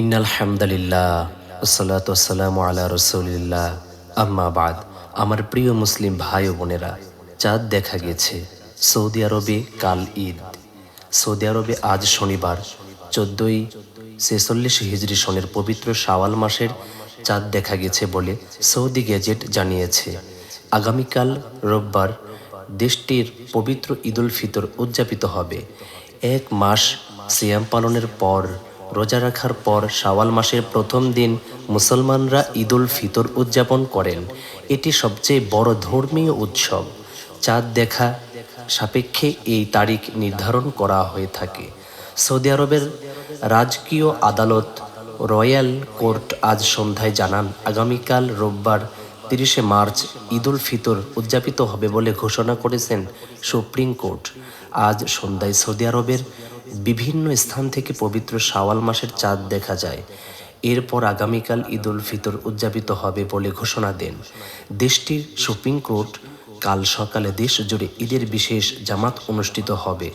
ইন্নাল হামদালিল্লাহ, আসসালাতু আসসালামু আলা রসুলিল্লাহ। আম্মা বাদ, আমার প্রিয় মুসলিম ভাই বোনেরা, চাঁদ দেখা গেছে, সৌদি আরবে কাল ঈদ। সৌদি আরবে আজ শনিবার, চোদ্দই ছেচল্লিশ হিজরি সনের পবিত্র শাওয়াল মাসের চাঁদ দেখা গেছে বলে সৌদি গেজেট জানিয়েছে। আগামীকাল রোববার দেশটির পবিত্র ঈদুল ফিতর উদযাপিত হবে। এক মাস সিয়াম পালনের পর রোজা রাখার পর শাওয়াল মাসের প্রথম দিন মুসলমানরা ঈদুল ফিতর উদযাপন করেন। এটি সবচেয়ে বড় ধর্মীয় উৎসব। চাঁদ দেখা সাপেক্ষে এই তারিখ নির্ধারণ করা হয়ে থাকে। সৌদি আরবের রাজকীয় আদালত রয়্যাল কোর্ট আজ সন্ধ্যায় জানান, আগামীকাল রোববার তিরিশে মার্চ ঈদুল ফিতর উদযাপিত হবে বলে ঘোষণা করেছেন সুপ্রিম কোর্ট। আজ সন্ধ্যায় সৌদি আরবের বিভিন্ন স্থান থেকে পবিত্র শাওয়াল মাসের চাঁদ দেখা যায়। এরপর আগামীকাল ঈদুল ফিতর উদযাপিত হবে বলে ঘোষণা দেন। দেশটির সুপ্রিম কোর্ট কাল সকালে দেশ জুড়ে ঈদের বিশেষ জামাত অনুষ্ঠিত হবে।